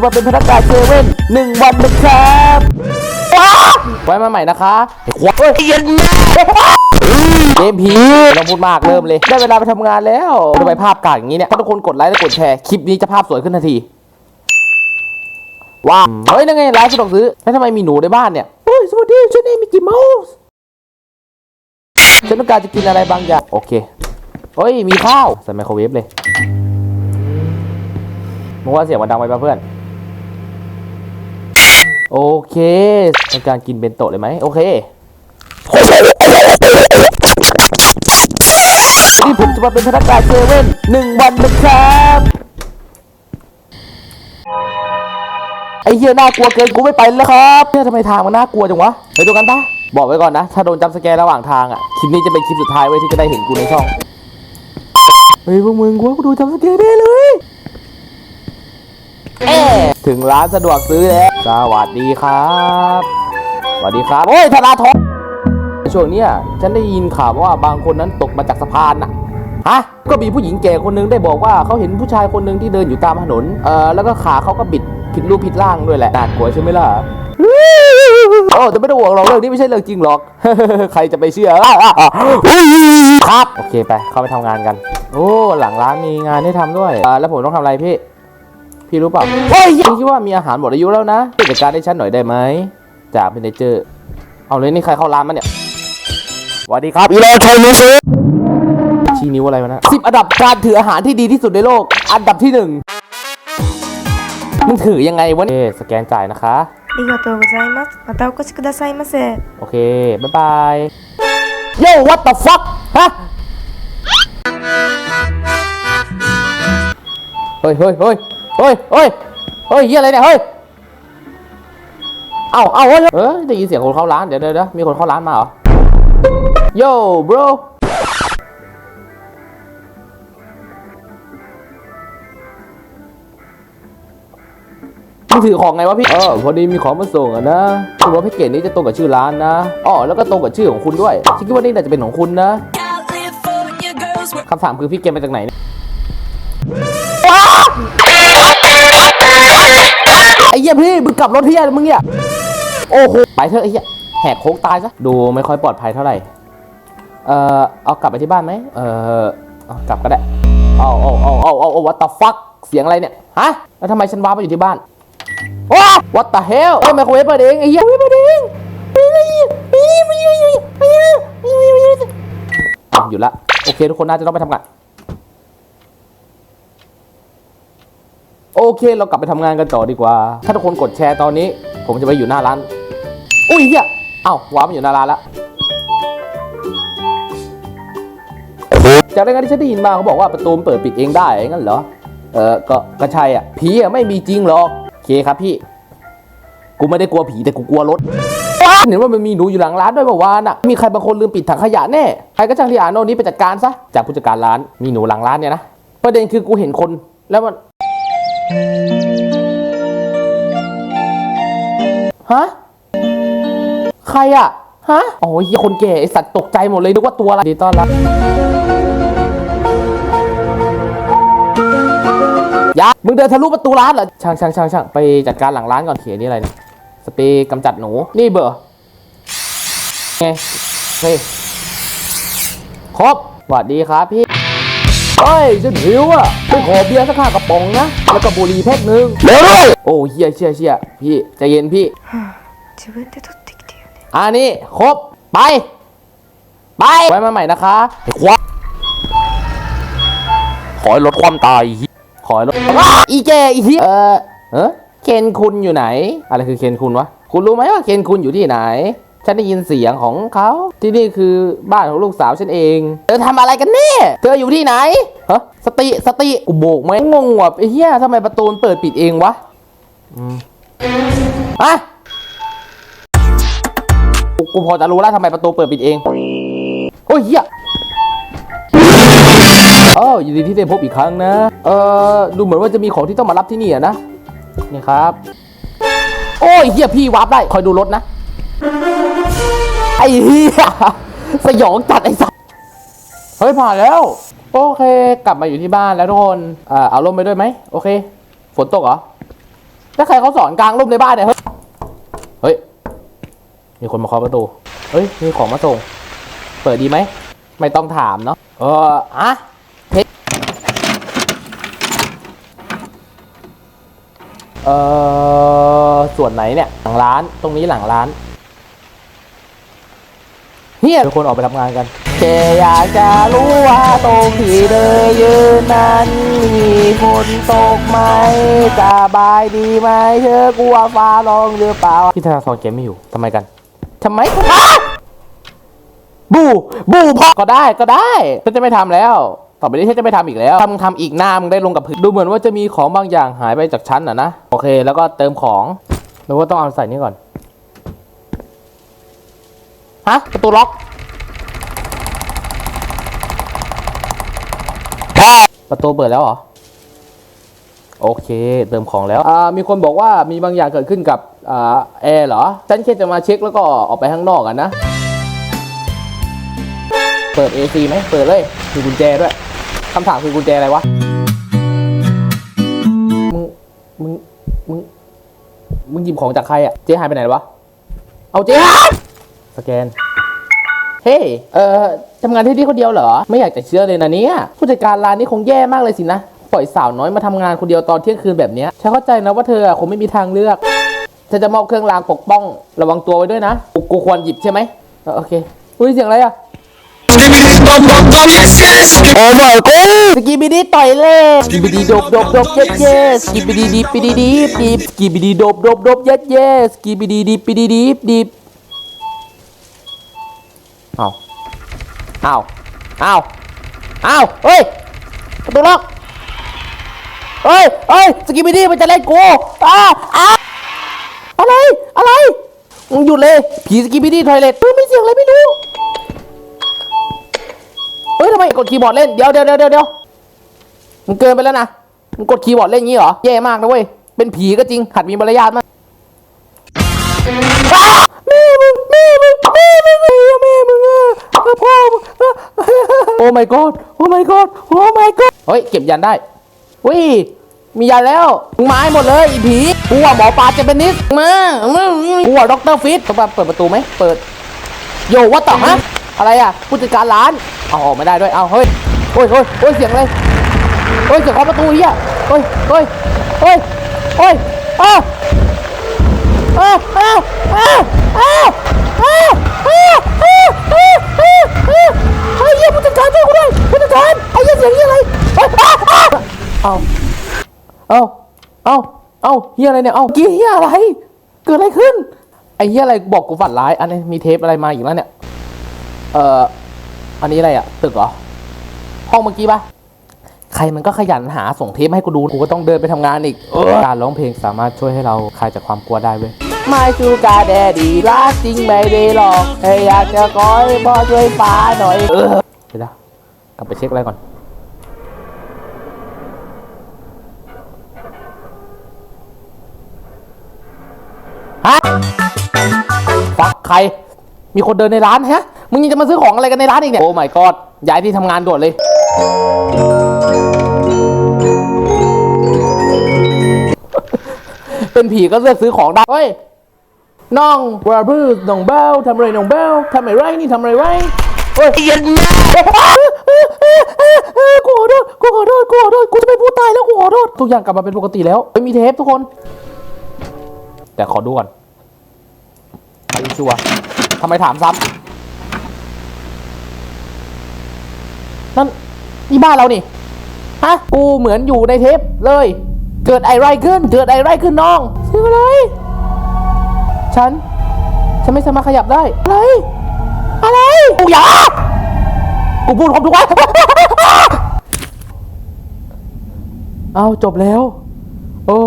จะมาเป็นพนักงานเซเว่นหนึ่งวันนะครับว้าวไว้มาใหม่นะคะไอ้ควายเฮ้ยเย็นมากเกมผีไม่ต้องพูดมากเริ่มเลย ได้เวลาไปทำงานแล้วทำไมภาพกากอย่างนี้เนี่ย ถ้าทุกคนกดไลค์และกดแชร์ คลิปนี้จะภาพสวยขึ้นทันที ว้าว เฮ้ยนั่นไงร้านสะดวกซื้อ แล้วทำไมมีหนูในบ้านเนี่ยเฮ้ยสวัสดีฉันเองมิกกี้เมาส์ฉันต้องการจะกินอะไรบางอย่าง โอเค เฮ้ย มีข้าวใส่ไมโครเวฟเลยมึงว่าเสียงมันดังไปปะเพื่อน โอเคต้องการกินเบนโตะเลยไหมโอเคนี่ผมจะมาเป็นพนักงานเซเว่นหนึ่งวันนะครับไอ้เหี้ยน่ากลัวเกินกูไม่ไปแล้วครับเนี่ยทำไมทางมันน่ากลัวจังวะไปดูกันปะบอกไว้ก่อนนะ ถ้าโดนจับสแกนระหว่างทางอะคลิปนี้จะเป็นคลิปสุดท้ายไว้ที่จะได้เห็นกูในช่องเฮ้ยพวกมึงกูว่ากูดูจับสแกนได้เลยเอถึงร้านสะดวกซื้อแล้ว สวัสดีครับสวัสดีครับโอ้ยธนาทรช่วงเนี้ยฉันได้ยินข่าวว่าบางคนนั้นตกมาจากสะพานน่ะฮะก็มีผู้หญิงแก่คนหนึงได้บอกว่าเขาเห็นผู้ชายคนหนึ่งที่เดินอยู่ตามถนนเอ่อแล้วก็ขาเขาก็บิดผิดรูปผิดร่างด้วยแหละน่ากลัวใช่ไหมล่ะโอ้แต่ไม่ต้องห่วงหรอกเรื่องนี้ไม่ใช่เรื่องจริงหรอก ใครจะไปเชื่อครับ โอเคไปเข้าไปทำงานกัน โอ้หลังร้านมีงานให้ทำด้วยแล้วผมต้องทำอะไรพี่ พี่รู้เปล่าเฮ้ยพี่คิดว่ามีอาหารหมดอายุแล้วนะช่วยจัดการให้ฉันหน่อยได้ไหมจากเมเนเจอร์ เอาเลยนี่ใครเข้าร้านมาเนี่ยสวัสดีครับอีโรชัยมิสุชี้นิ้วอะไรมานะสิบอันดับการถืออาหารที่ดีที่สุดในโลก อันดับที่หนึ่งมึงถือยังไงวะเนี่ยสแกนจ่ายนะคะ ありがとうございます。またお越しくださいませ。 โอเค บ๊ายบายโย่ what the fuck ฮะ เฮ้ยเฮ้ยเฮ้ย เฮ้ยเฮ้ยเฮ้ยเฮียอะไรเนี่ยเฮ้ยเอ้าเอ้าเฮ้ยเออได้ยินเสียงคนเข้าร้านเดี๋ยวเดี๋ยวเดี๋ยวมีคนเข้าร้านมาเหรอโย่ bro มึงถือของไงวะพี่ เออพอดีมีของมาส่งอะนะคือว่าแพ็กเกจนี้จะตรงกับชื่อร้านนะอ๋อแล้วก็ตรงกับชื่อของคุณด้วยฉันคิดว่านี่น่าจะเป็นของคุณนะ California girls were คำถามคือพี่เกมมาจากไหนเนี่ย ไอ้เหี้ยพี่มึงกลับรถที่ยันมึงเนี่ยโอ้โหไปเถอะไอ้เหี้ยแหกโค้งตายซะดูไม่ค่อยปลอดภัยเท่าไหร่เอ่อเอากลับไปที่บ้านไหมเออเอากลับก็ได้เอาเอาเอาเอาเอาเอา what the fuck เสียงอะไรเนี่ยฮะแล้วทำไมฉันว้าไปอยู่ที่บ้านโอ้ what the hell เอ้ยไมโครเวฟเปิดเองไอ้เหี้ยไมโครเวฟเปิดเองอะอยู่ละโอเคทุกคนน่าจะต้องไปทำงาน โอเค เรากลับไปทำงานกันต่อดีกว่า ถ้าทุกคนกดแชร์ตอนนี้ ผมจะไปอยู่หน้าร้าน อุ้ยเฮียเอ้าว้ามาอยู่หน้าร้านแล้วจากรายงานที่ฉันได้ยินมาเขาบอกว่าประตูมันเปิดปิดเองได้งั้นเหรอ เออก็ก็ใช่อะ ผีอะไม่มีจริงหรอกโอเคครับพี่ กูไม่ได้กลัวผีแต่กูกลัวรถ เห็นว่ามันมีหนูอยู่หลังร้านด้วยเมื่อวานอะ มีใครบางคนลืมปิดถังขยะแน่ ใครก็จ้างที่อ่านโน่นนี้ไปจัดการซะ จากผู้จัดการร้าน มีหนูหลังร้านเนี่ยนะ ประเด็นคือกูเห็นคนแล้วมัน ฮะ ใครอะฮะ โอ้ยเหี้ยคนแก่ไอสัตว์ตกใจหมดเลยนึกว่าตัวอะไรดีต้อนรับยามึงเดินทะลุประตูร้านเหรอ ช่างช่างช่างช่างไปจัดการหลังร้านก่อนเขียนนี่อะไรเนี่ยสเปรย์กำจัดหนู นี่เบอร์ไงเฮ้ยครบสวัสดีครับพี่ เฮ้ยฉันหิวอ่ะไปขอเบียร์สักห้ากระป๋องนะ แล้วก็บุหรี่แพ็คหนึ่งเร็วโอ้เฮียเชี่ยเชี่ยพี่ใจเย็นพี่ 自分で取ってきてよね。 อ่านี่ครบ ไป ไป ไว้มาใหม่นะคะไอ้ควาขอให้ลดความตายอีขอให้ลดอ้าอีแกอีเหี้ยเออเออเคนคุณอยู่ไหน อะไรคือเคนคุณวะ คุณรู้ไหมว่าเคนคุณอยู่ที่ไหน ฉันได้ยินเสียงของเขาที่นี่คือบ้านของลูกสาวฉันเอง เธอทำอะไรกันแน่เธออยู่ที่ไหนฮะสติสติกูโบกไหมงงว่ะไอ้เหี้ยทำไมประตูมันเปิดปิดเองวะอืมอะกูพอจะรู้แล้วทำไมประตูเปิดปิดเอง โอ้ยเหี้ยอ๋อยินดีที่ได้พบอีกครั้งนะ เออดูเหมือนว่าจะมีของที่ต้องมารับที่นี่อะนะนี่ครับ โอ้ยเฮียพี่วาร์ปได้คอยดูรถนะ ไอ้เฮียสยองจัดไอ้สัสเฮ้ยผ่านแล้ว โอเค กลับมาอยู่ที่บ้านแล้วทุกคนเอ่อเอาร่มไปด้วยไหมโอเค ฝนตกเหรอแล้วใครเขาสอนกลางร่มในบ้านเนี่ยเฮ้ยเฮ้ยมีคนมาเคาะประตูเฮ้ยมีของมาส่ง เปิดดีไหมไม่ต้องถามเนาะเอออะเฮ้ยเออส่วนไหนเนี่ยหลังร้านตรงนี้หลังร้าน เฮียทุกคนออกไปทำงานกันแค่อยากจะรู้ว่าตรงที่เธอยืนนั้นมีฝนตกไหมสบายดีไหมเธอกลัวฟ้าร้องหรือเปล่าพี่ธนาธรเกมไม่อยู่ทำไมกันทำไมอ้าบูบูพอก็ได้ก็ได้ฉันจะไม่ทำแล้ว ต่อไปนี้ฉันจะไม่ทำอีกแล้วถ้ามึงทำอีกหน้ามึงได้ลงกับพื้นดูเหมือนว่าจะมีของบางอย่างหายไปจากชั้นอะนะ โอเค แล้วก็เติมของแล้วก็ต้องเอาใส่นี่ก่อน ฮะ ประตูล็อกประตูเปิดแล้วเหรอ โอเค เติมของแล้วอ่ามีคนบอกว่ามีบางอย่างเกิดขึ้นกับอ่าแอร์เหรอฉันแค่จะมาเช็คแล้วก็ออกไปข้างนอกกันนะ เปิด AC ไหมเปิดเลยมีกุญแจด้วยคำถามคือกุญแจอะไรวะ มึง มึง มึง มึงหยิบของจากใครอะเจ๊หายไปไหนวะ เอาเจ๊หาย สแกน เฮ้ยเอ่อทำงานที่นี่คนเดียวเหรอ ไม่อยากจะเชื่อเลยนะเนี่ยผู้จัดการร้านนี้คงแย่มากเลยสินะ ปล่อยสาวน้อยมาทำงานคนเดียวตอนเที่ยงคืนแบบเนี้ยฉันเข้าใจนะว่าเธออะคงไม่มีทางเลือกเธอจะมอบเครื่องรางปกป้อง ระวังตัวไว้ด้วยนะกูกูควรหยิบใช่ไหมเออโอเค อุ้ยเสียงอะไรอะโอ้ my god สกีบิดีต่อยเลยสกีบิดีดบดบดบเย็ดเย็ดสกีบิดีดีปิดีดีดีสกีบิดีดบดบดบเย็ดเย็ดสกีบิดีดีปิดีดีดี เอาเอาเอาเอาเฮ้ยประตูล็อกเฮ้ยเฮ้ยสกีบิดี้มันจะเล่นกูอ้าอ้าอะไร อะไรมึงหยุดเลย ผีสกีบิดี้ทอยเล็ตเฮ้ยไม่เสียงอะไรไม่รู้ เฮ้ยทำไมกดคีย์บอร์ดเล่น เดี๋ยวเดี๋ยวเดี๋ยวเดี๋ยวมึงเกินไปแล้วนะ มึงกดคีย์บอร์ดเล่นงี้เหรอ แย่มากนะเว้ย เป็นผีก็จริง หัดมีมารยาทมากอ้า แม่มึงแม่มึงแม่มึงอ้เหี้ยแม่มึงอะพ่อมึงโอ้ my god โอ้ my god โอ้ my god เฮ้ยเก็บยันได้วิมียันแล้วมึงมาให้หมดเลยอีผีกูว่าหมอปลาจะเป็นนิสมากูว่าด็อกเตอร์ฟิตต้องมาเปิดประตูไหมเปิด โยว่าต่อฮะอะไรอะผู้จัดการร้านเอาออกไม่ได้ด้วยเอาเฮ้ยโอ้ยโอ้ยโอ้ยเสียงอะไรเฮ้ยเสียงเคาะประตูเฮียเฮ้ยเฮ้ยเฮ้ยเฮ้ยอ้าอ้าอ้าอ้า อ้าอ้าอ้าอ้าอ้าอ้าอ้าเฮ้ยเฮียผู้จัดการช่วยกูด้วยผู้จัดการไอ้เหี้ยเสียงเฮียอะไรเฮ้ยอ้าอ้าเอาเอาเอาเอาเฮี้ยอะไรเนี่ยเอากี้เฮี้ยอะไร เกิดอะไรขึ้น ไอ้เฮี้ยอะไรบอกกูฝันร้าย อันนี้มีเทปอะไรมาอีกแล้วเนี่ย เอ่อ อันนี้อะไรอะตึกเหรอ ห้องเมื่อกี้ปะใครมันก็ขยันหาส่งเทปให้กูดู กูก็ต้องเดินไปทำงานอีก การร้องเพลงสามารถช่วยให้เราคลายจากความกลัวได้เว้ย ไม่ชูการแดดีรักจริงไม่ได้หรอกแค่อยากจะขอให้พ่อช่วยฟ้าหน่อย เออเดี๋ยวนะกลับไปเช็คอะไรก่อน ฮะฟักใคร มีคนเดินในร้านฮะ มึงยังจะมาซื้อของอะไรกันในร้านอีกเนี่ย โอ้ my god ย้ายที่ทำงานด่วนเลย เป็นผีก็เลือกซื้อของได้ เฮ้ย น้องบราบือน้องเบลทำอะไรน้องเบลทำอะไรนี่ทำอะไรไรเฮ้ยยันมากูขอโทษกูขอโทษกูขอโทษกูจะไปพูดตายแล้วกูขอโทษทุกอย่างกลับมาเป็นปกติแล้วไม่มีเทปทุกคน แต่ขอดูก่อนไปชัวร์ทำไมถามซ้ำนั่นนี่บ้านเรานี่ฮะกูเหมือนอยู่ในเทปเลย เกิดอะไรขึ้น เกิดอะไรขึ้นน้องชื่ออะไร ฉัน ฉันไม่สามารถขยับได้ อะไร อะไร กูอย่า กูพูดครบทุกวัน เอาจบแล้ว โอ้